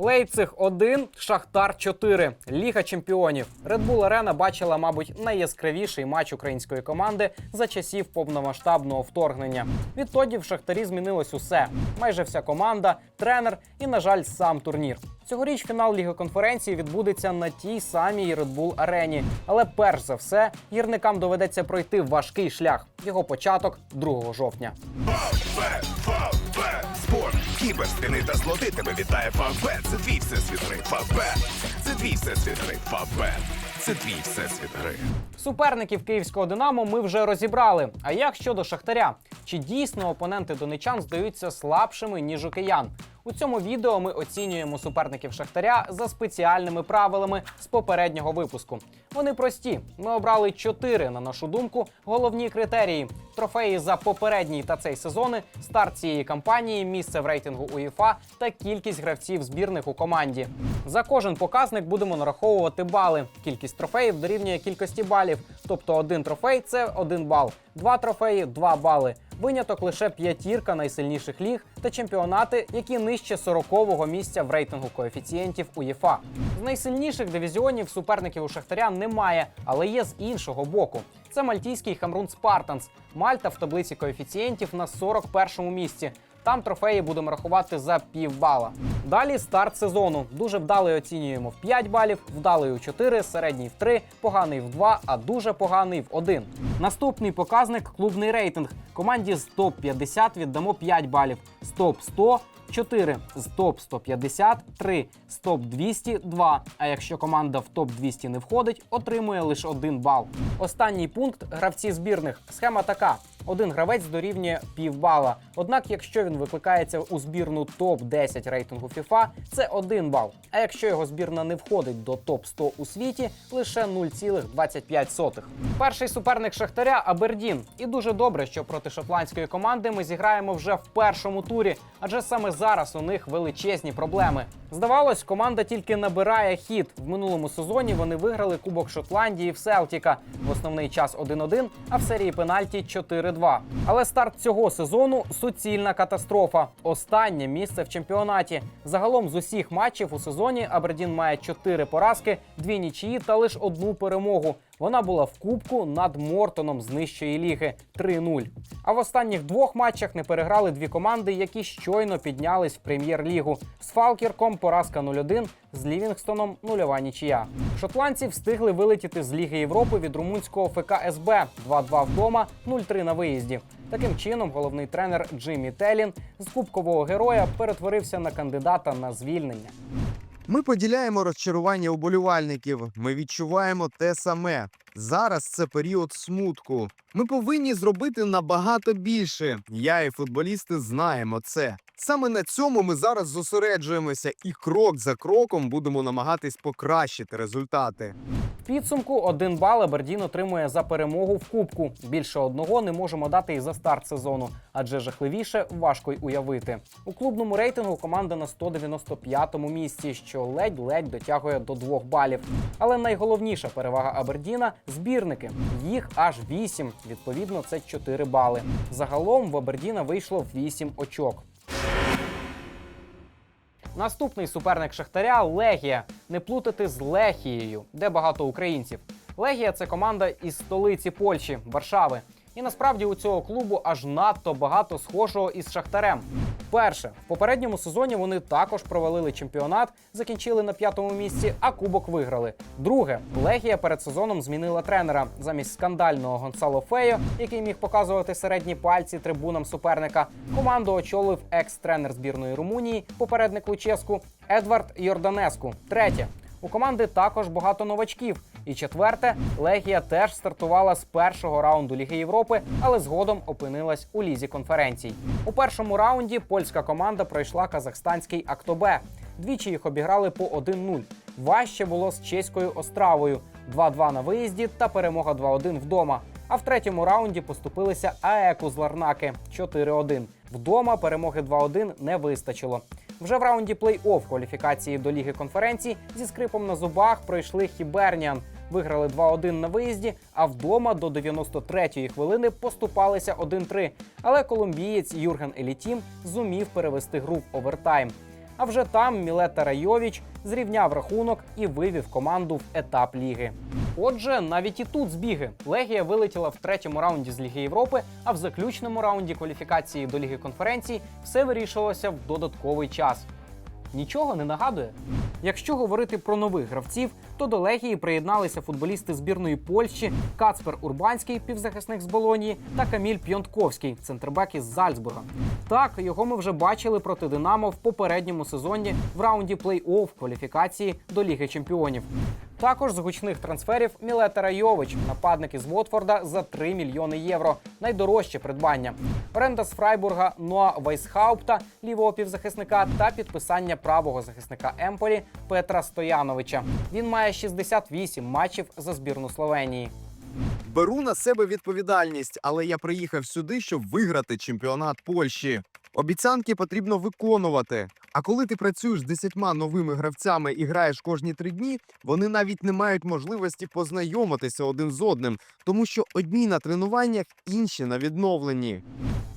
Лейпциг 1, Шахтар 4. Ліга чемпіонів. Red Bull Arena бачила, мабуть, найяскравіший матч української команди за часів повномасштабного вторгнення. Відтоді в Шахтарі змінилось усе. Майже вся команда, тренер і, на жаль, сам турнір. Цьогоріч фінал Ліги конференції відбудеться на тій самій Red Bull арені. Але перш за все гірникам доведеться пройти важкий шлях. Його початок 2 жовтня. Фавбет, Фавбет, та злоти тебе вітає Фавбет. Це твій всесвіт гри. Фавбет, це твій всесвіт гри. Фавбет, це твій всесвіт гри. Суперників київського Динамо ми вже розібрали. А як щодо Шахтаря? Чи дійсно опоненти донечан здаються слабшими ніж у киян? У цьому відео ми оцінюємо суперників Шахтаря за спеціальними правилами з попереднього випуску. Вони прості. Ми обрали чотири, на нашу думку, головні критерії: трофеї за попередній та цей сезони, старт цієї кампанії, місце в рейтингу УЄФА та кількість гравців збірних у команді. За кожен показник будемо нараховувати бали. Кількість трофеїв дорівнює кількості балів. Тобто один трофей це один бал, два трофеї два бали. Виняток лише п'ятірка найсильніших ліг та чемпіонати, які нижче 40-го місця в рейтингу коефіцієнтів УЄФА. З найсильніших дивізіонів суперників у Шахтаря немає, але є з іншого боку. Це мальтійський Хамрун Спартанс. Мальта в таблиці коефіцієнтів на 41-му місці. Там трофеї будемо рахувати за півбала. Далі старт сезону. Дуже вдалий оцінюємо в 5 балів, вдалий у 4, середній в 3, поганий в 2, а дуже поганий в 1. Наступний показник клубний рейтинг. Команді з топ 50 віддамо 5 балів, з топ 100 4, з топ 150 3, з топ 200 2. А якщо команда в топ 200 не входить, отримує лише 1 бал. Останній пункт гравці збірних. Схема така: один гравець дорівнює півбала. Однак, якщо він викликається у збірну топ 10 рейтингу FIFA, це 1 бал. А якщо його збірна не входить до топ 100 у світі, лише 0,25. Перший суперник Шахтаря Абердін. І дуже добре, що проти шотландської команди ми зіграємо вже в першому турі, адже саме зараз у них величезні проблеми. Здавалось, команда тільки набирає хід. В минулому сезоні вони виграли Кубок Шотландії в Селтіка. В основний час 1-1, а в серії пенальті 4-2. Але старт цього сезону суцільна катастрофа. Останнє місце в чемпіонаті. Загалом з усіх матчів у сезоні Абердін має 4 поразки, 2 нічиї та лише одну перемогу. Вона була в кубку над Мортоном з нижчої ліги 3-0. А в останніх двох матчах не переграли дві команди, які щойно піднялись в прем'єр-лігу. З Фалкірком поразка 0-1, з Лівінгстоном нульова нічия. Шотландці встигли вилетіти з Ліги Європи від румунського ФК СБ 2-2 вдома, 0-3 на виїзді. Таким чином, головний тренер Джиммі Телін з кубкового героя перетворився на кандидата на звільнення. Ми поділяємо розчарування уболівальників. Ми відчуваємо те саме. Зараз це період смутку. Ми повинні зробити набагато більше. Я і футболісти знаємо це. Саме на цьому ми зараз зосереджуємося і крок за кроком будемо намагатись покращити результати. Підсумку один бал Абердін отримує за перемогу в кубку. Більше одного не можемо дати і за старт сезону, адже жахливіше важко й уявити. У клубному рейтингу команда на 195-му місці, що ледь-ледь дотягує до двох балів. Але найголовніша перевага Абердіна збірники. Їх аж 8, відповідно, це 4 бали. Загалом в Абердіна вийшло 8 очок. Наступний суперник Шахтаря Легія. Не плутати з Лехією, де багато українців. Легія це команда із столиці Польщі, Варшави. І насправді у цього клубу аж надто багато схожого із Шахтарем. Перше, в попередньому сезоні вони також провалили чемпіонат, закінчили на п'ятому місці, а кубок виграли. Друге, Легія перед сезоном змінила тренера замість скандального Гонсало Фею, який міг показувати середні пальці трибунам суперника. Команду очолив екс-тренер збірної Румунії, попередник Луческу Едвард Йорданеску. Третє. У команди також багато новачків. І четверте, Легія теж стартувала з першого раунду Ліги Європи, але згодом опинилась у лізі конференцій. У першому раунді польська команда пройшла казахстанський Актобе. Двічі їх обіграли по 1-0. Важче було з чеською Остравою 2-2 на виїзді та перемога 2-1 вдома. А в третьому раунді поступилися АЕКу з Ларнаки 4-1. Вдома перемоги 2-1 не вистачило. Вже в раунді плей-офф кваліфікації до Ліги конференцій зі скрипом на зубах пройшли Хіберніан. Виграли 2-1 на виїзді, а вдома до 93-ї хвилини поступалися 1-3. Але колумбієць Юрген Елітім зумів перевести гру в овертайм. А вже там Мілета Райович зрівняв рахунок і вивів команду в етап ліги. Отже, навіть і тут збіги. Легія вилетіла в третьому раунді з Ліги Європи, а в заключному раунді кваліфікації до Ліги конференцій все вирішилося в додатковий час. Нічого не нагадує. Якщо говорити про нових гравців, то до Легії приєдналися футболісти збірної Польщі Кацпер Урбанський, півзахисник з Болонії, та Каміль П'янтковський, центрбек із Зальцбурга. Так, його ми вже бачили проти Динамо в попередньому сезоні в раунді плей-офф кваліфікації до Ліги Чемпіонів. Також з гучних трансферів Мілета Райович, нападник із Вотфорда за 3 мільйони євро. Найдорожче придбання. Оренда з Фрайбурга Ноа Вайсхаупта, лівого півзахисника, та підписання правого захисника Емполі Петра Стояновича. Він має 68 матчів за збірну Словенії. Беру на себе відповідальність, але я приїхав сюди, щоб виграти чемпіонат Польщі. Обіцянки потрібно виконувати. А коли ти працюєш з десятьма новими гравцями і граєш кожні три дні, вони навіть не мають можливості познайомитися один з одним, тому що одні на тренуваннях, інші на відновленні.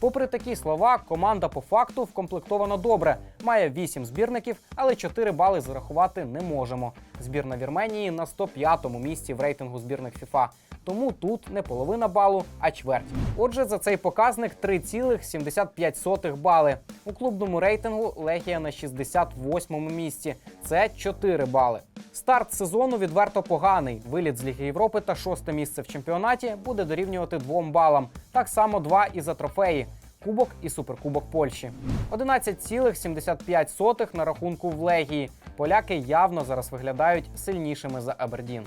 Попри такі слова, команда по факту вкомплектована добре. Має 8 збірників, але 4 бали зарахувати не можемо. Збірна Вірменії на 105-му місці в рейтингу збірних ФІФА. Тому тут не половина балу, а чверть. Отже, за цей показник 3,75 бали. У клубному рейтингу Легія на 68-му місці. Це 4 бали. Старт сезону відверто поганий. Виліт з Ліги Європи та шосте місце в чемпіонаті буде дорівнювати 2 балам. Так само 2 і за трофеї. Кубок і суперкубок Польщі. 11,75 на рахунку в Легії. Поляки явно зараз виглядають сильнішими за Абердін.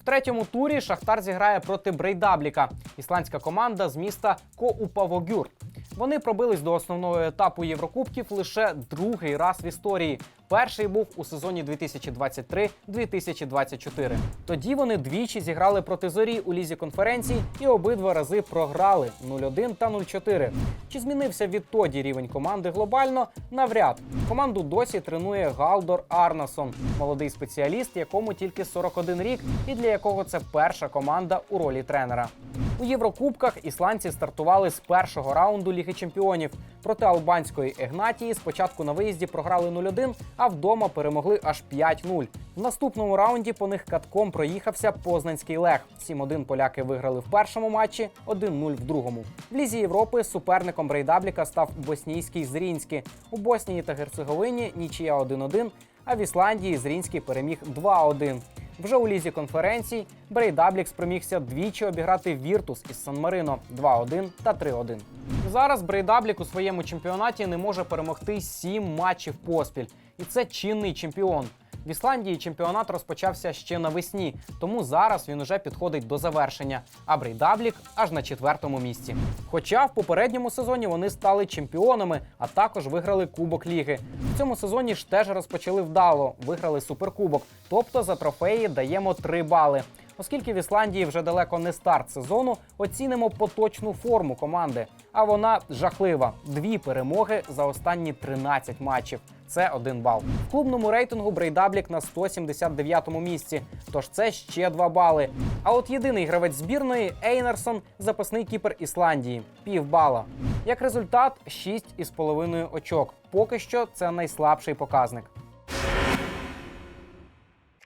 В третьому турі Шахтар зіграє проти Брейдабліка, ісландська команда з міста Коупавогюрт. Вони пробились до основного етапу Єврокубків лише другий раз в історії. Перший був у сезоні 2023-2024. Тоді вони двічі зіграли проти зорі у лізі конференцій і обидва рази програли 0-1 та 0-4. Чи змінився відтоді рівень команди глобально? Навряд. Команду досі тренує Галдор Арнасон, молодий спеціаліст, якому тільки 41 рік, і для якого це перша команда у ролі тренера. У Єврокубках ісландці стартували з першого раунду Ліги Чемпіонів. Проти албанської Егнатії спочатку на виїзді програли 0-1, а вдома перемогли аж 5-0. В наступному раунді по них катком проїхався Познанський Лех. 7-1 поляки виграли в першому матчі, 1-0 в другому. В Лізі Європи суперником Брейдабліка став боснійський Зрінський. У Боснії та Герцеговині нічия 1-1, а в Ісландії Зрінський переміг 2-1. Вже у лізі конференцій Брейдаблік спромігся двічі обіграти Віртус із Сан-Марино 2-1 та 3-1. Зараз Брейдаблік у своєму чемпіонаті не може перемогти сім матчів поспіль, і це чинний чемпіон. В Ісландії чемпіонат розпочався ще навесні, тому зараз він уже підходить до завершення. А Брейдаблік аж на четвертому місці. Хоча в попередньому сезоні вони стали чемпіонами, а також виграли Кубок Ліги. В цьому сезоні ж теж розпочали вдало, виграли суперкубок. Тобто за трофеї даємо 3 бали. Оскільки в Ісландії вже далеко не старт сезону, оцінимо поточну форму команди. А вона жахлива: дві перемоги за останні 13 матчів. Це один бал. В клубному рейтингу Брейдаблік на 179-му місці. Тож це ще 2 бали. А от єдиний гравець збірної Ейнарсон запасний кіпер Ісландії пів бала. Як результат, 6,5 очок. Поки що це найслабший показник.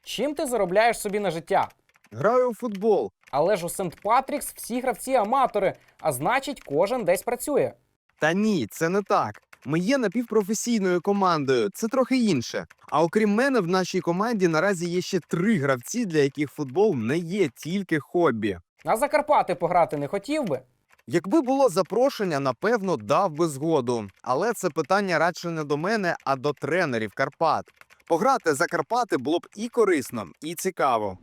Чим ти заробляєш собі на життя? Граю у футбол. Але ж у Сент Патрікс всі гравці аматори, а значить, кожен десь працює. Та ні, це не так. Ми є напівпрофесійною командою, це трохи інше. А окрім мене, в нашій команді наразі є ще три гравці, для яких футбол не є тільки хобі. А за Карпати пограти не хотів би. Якби було запрошення, напевно, дав би згоду. Але це питання радше не до мене, а до тренерів Карпат. Пограти за Карпати було б і корисно, і цікаво.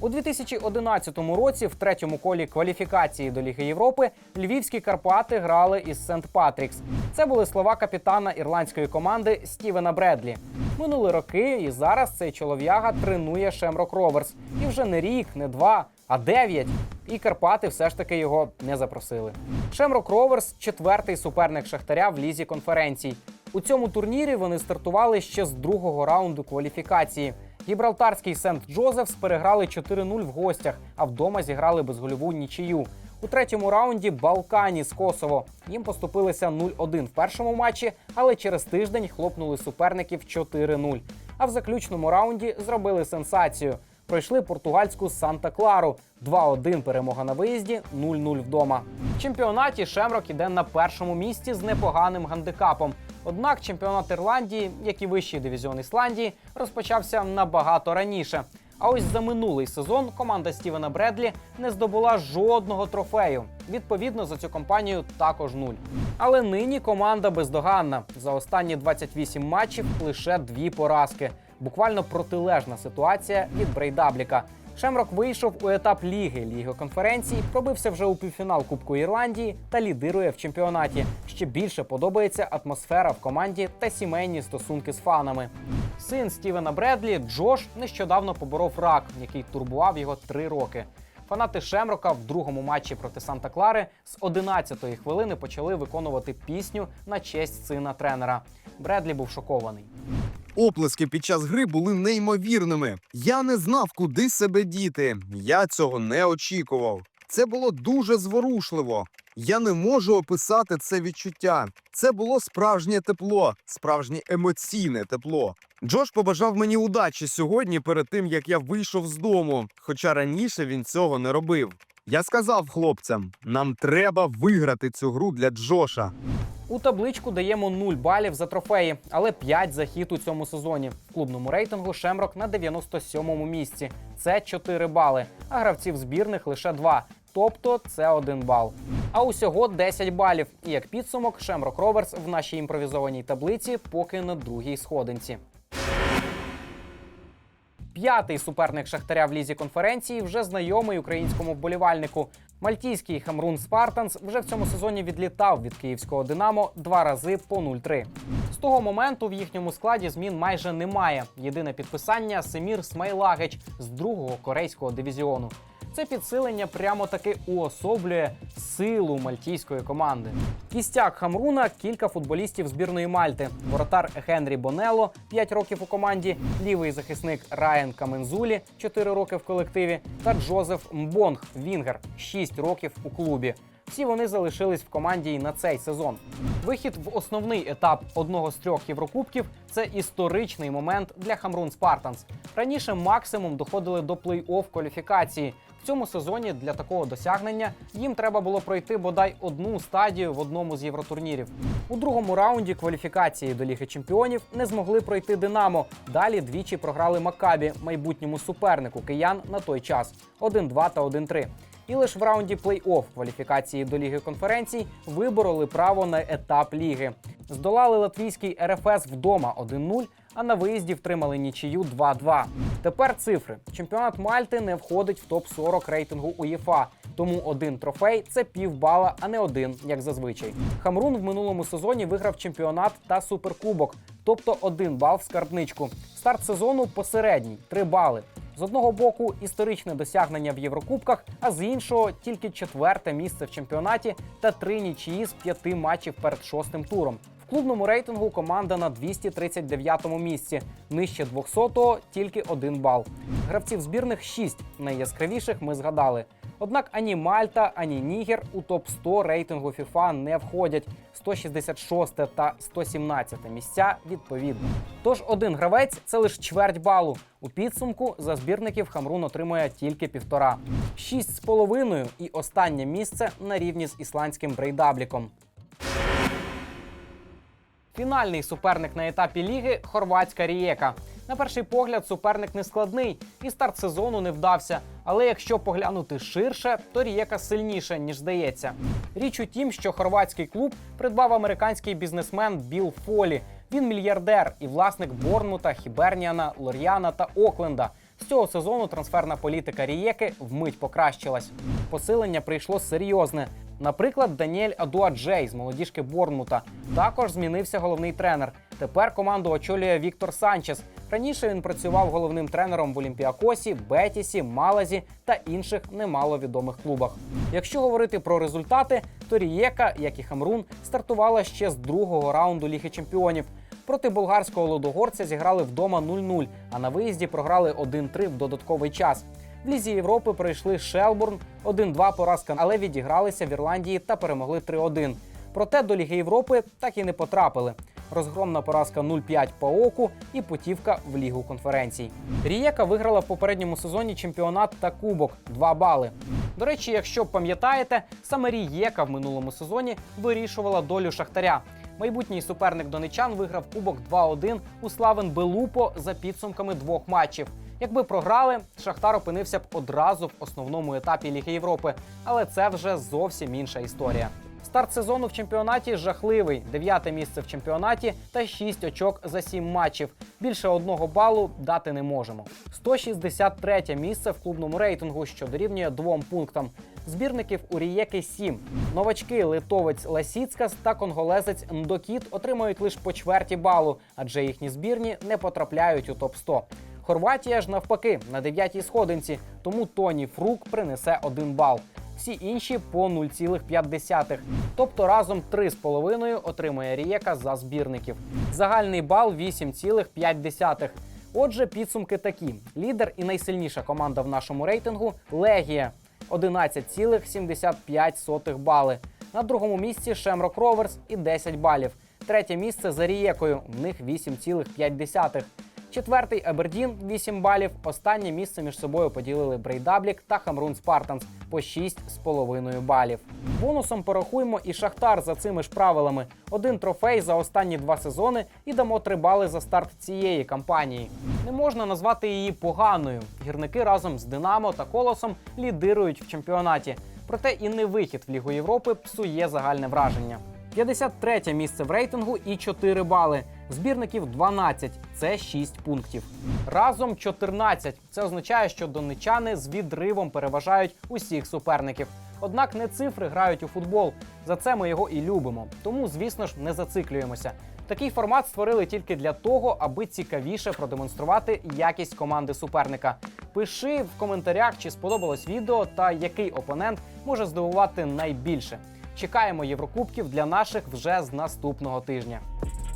У 2011 році, в третьому колі кваліфікації до Ліги Європи, львівські Карпати грали із Сент Патрікс. Це були слова капітана ірландської команди Стівена Бредлі. Минули роки, і зараз цей чолов'яга тренує Шемрок Роверс. І вже не рік, не два, а дев'ять. І Карпати все ж таки його не запросили. Шемрок Роверс четвертий суперник Шахтаря в лізі конференцій. У цьому турнірі вони стартували ще з другого раунду кваліфікації. Гібралтарський Сент Джозефс переграли 4-0 в гостях, а вдома зіграли безгольову нічию. У третьому раунді Балкані з Косово. Їм поступилися 0-1 в першому матчі, але через тиждень хлопнули суперників 4-0. А в заключному раунді зробили сенсацію. Пройшли португальську Санта-Клару. 2-1 перемога на виїзді, 0-0 вдома. В чемпіонаті Шемрок іде на першому місці з непоганим гандикапом. Однак чемпіонат Ірландії, як і вищий дивізіон Ісландії, розпочався набагато раніше. А ось за минулий сезон команда Стівена Бредлі не здобула жодного трофею. Відповідно, за цю компанію також нуль. Але нині команда бездоганна. За останні 28 матчів лише дві поразки. Буквально протилежна ситуація від Брейдабліка. Шемрок вийшов у етап ліги Ліги конференцій, пробився вже у півфінал Кубку Ірландії та лідирує в чемпіонаті. Ще більше подобається атмосфера в команді та сімейні стосунки з фанами. Син Стівена Бредлі Джош нещодавно поборов рак, який турбував його три роки. Фанати Шемрока в другому матчі проти Санта Клари з 11-ї хвилини почали виконувати пісню на честь сина тренера. Бредлі був шокований. Оплески під час гри були неймовірними. Я не знав, куди себе діти. Я цього не очікував. Це було дуже зворушливо. Я не можу описати це відчуття. Це було справжнє тепло, справжнє емоційне тепло. Джош побажав мені удачі сьогодні перед тим, як я вийшов з дому, хоча раніше він цього не робив. Я сказав хлопцям: нам треба виграти цю гру для Джоша. У табличку даємо 0 балів за трофеї, але 5 за хід у цьому сезоні. В клубному рейтингу Шемрок на 97-му місці. Це 4 бали, а гравців збірних лише 2. Тобто це 1 бал. А усього 10 балів. І як підсумок, Шемрок Роверс в нашій імпровізованій таблиці поки на другій сходинці. П'ятий суперник Шахтаря в лізі конференції вже знайомий українському вболівальнику. Мальтійський Хамрун Спартанс вже в цьому сезоні відлітав від київського Динамо два рази по 0-3. З того моменту в їхньому складі змін майже немає. Єдине підписання Семір Смайлагич з другого корейського дивізіону. Це підсилення прямо таки уособлює силу мальтійської команди. Кістяк Хамруна кілька футболістів збірної Мальти. Воротар Генрі Бонело, 5 років у команді, лівий захисник Райан Камензулі 4 роки в колективі та Джозеф Мбонг Вінгер 6 років у клубі. Всі вони залишились в команді і на цей сезон. Вихід в основний етап одного з трьох єврокубків це історичний момент для Хамрун Спартанс. Раніше максимум доходили до плей-офф кваліфікації. В цьому сезоні для такого досягнення їм треба було пройти бодай одну стадію в одному з євротурнірів. У другому раунді кваліфікації до Ліги Чемпіонів не змогли пройти Динамо. Далі двічі програли Макабі, майбутньому супернику киян на той час 1-2 та 1-3. І лише в раунді плей-офф кваліфікації до Ліги конференцій вибороли право на етап ліги. Здолали латвійський РФС вдома 1-0, а на виїзді втримали нічию 2-2. Тепер цифри. Чемпіонат Мальти не входить в топ-40 рейтингу УЄФА, тому один трофей це півбала, а не один, як зазвичай. Хамрун в минулому сезоні виграв чемпіонат та суперкубок, тобто один бал в скарбничку. Старт сезону посередній 3 бали. З одного боку історичне досягнення в Єврокубках, а з іншого тільки четверте місце в чемпіонаті та три нічиї з п'яти матчів перед шостим туром. Клубному рейтингу команда на 239-му місці. Нижче 200-го тільки один бал. Гравців збірних 6. Найяскравіших ми згадали. Однак ані Мальта, ані Нігер у топ-100 рейтингу FIFA не входять 166 та 117 місця відповідно. Тож один гравець це лише чверть балу. У підсумку за збірників Хамрун отримує тільки півтора. Шість з половиною і останнє місце на рівні з ісландським брейдабліком. Фінальний суперник на етапі ліги хорватська Рієка. На перший погляд, суперник не складний і старт сезону не вдався. Але якщо поглянути ширше, то Рієка сильніше, ніж здається. Річ у тім, що хорватський клуб придбав американський бізнесмен Білл Фолі. Він мільярдер і власник Борнмута, Хіберніана, Лор'яна та Окленда. З цього сезону трансферна політика Рієки вмить покращилась. Посилення прийшло серйозне. Наприклад, Даніель Адуаджей з молодіжки Борнмута. Також змінився головний тренер. Тепер команду очолює Віктор Санчес. Раніше він працював головним тренером в Олімпіакосі, Бетісі, Малазі та інших немало відомих клубах. Якщо говорити про результати, то Рієка, як і Хамрун, стартувала ще з другого раунду Ліги Чемпіонів. Проти болгарського лодогорця зіграли вдома 0-0, а на виїзді програли 1-3 в додатковий час. Лізі Європи пройшли Шелбурн 1-2 поразка, але відігралися в Ірландії та перемогли 3-1. Проте до Ліги Європи так і не потрапили. Розгромна поразка 0-5 по оку і путівка в Лігу конференцій. Рієка виграла в попередньому сезоні чемпіонат та кубок 2 бали. До речі, якщо пам'ятаєте, саме Рієка в минулому сезоні вирішувала долю Шахтаря. Майбутній суперник донечан виграв кубок 2-1 у Славен Белупо за підсумками двох матчів. Якби програли, Шахтар опинився б одразу в основному етапі Ліги Європи, але це вже зовсім інша історія. Старт сезону в чемпіонаті жахливий. Дев'яте місце в чемпіонаті та 6 очок за 7 матчів. Більше одного балу дати не можемо. 163 місце в клубному рейтингу, що дорівнює двом пунктам. Збірників у Рієки 7. Новачки литовець Ласіцкас та конголезець Ндокіт отримають лише по чверті балу, адже їхні збірні не потрапляють у топ 100 Хорватія ж навпаки на дев'ятій сходинці, тому Тоні Фрук принесе один бал. Всі інші по 0,5. Тобто разом 3,5 отримує Рієка за збірників. Загальний бал 8,5. Отже, підсумки такі: лідер і найсильніша команда в нашому рейтингу Легія 11,75 бали. На другому місці Шемрок Роверс і 10 балів. Третє місце за Рієкою, в них 8,5. Четвертий Абердін 8 балів. Останнє місце між собою поділили Брейдаблік та Хамрун Спартанс по 6,5 балів. Бонусом порахуємо і Шахтар за цими ж правилами. Один трофей за останні два сезони і дамо 3 бали за старт цієї кампанії. Не можна назвати її поганою. Гірники разом з Динамо та Колосом лідирують в чемпіонаті. Проте і не вихід в Лігу Європи псує загальне враження. 53 місце в рейтингу і 4 бали. Збірників 12 це 6 пунктів. Разом 14. Це означає, що донечани з відривом переважають усіх суперників. Однак не цифри грають у футбол. За це ми його і любимо. Тому, звісно ж, не зациклюємося. Такий формат створили тільки для того, аби цікавіше продемонструвати якість команди суперника. Пиши в коментарях, чи сподобалось відео та який опонент може здивувати найбільше. Чекаємо Єврокубків для наших вже з наступного тижня.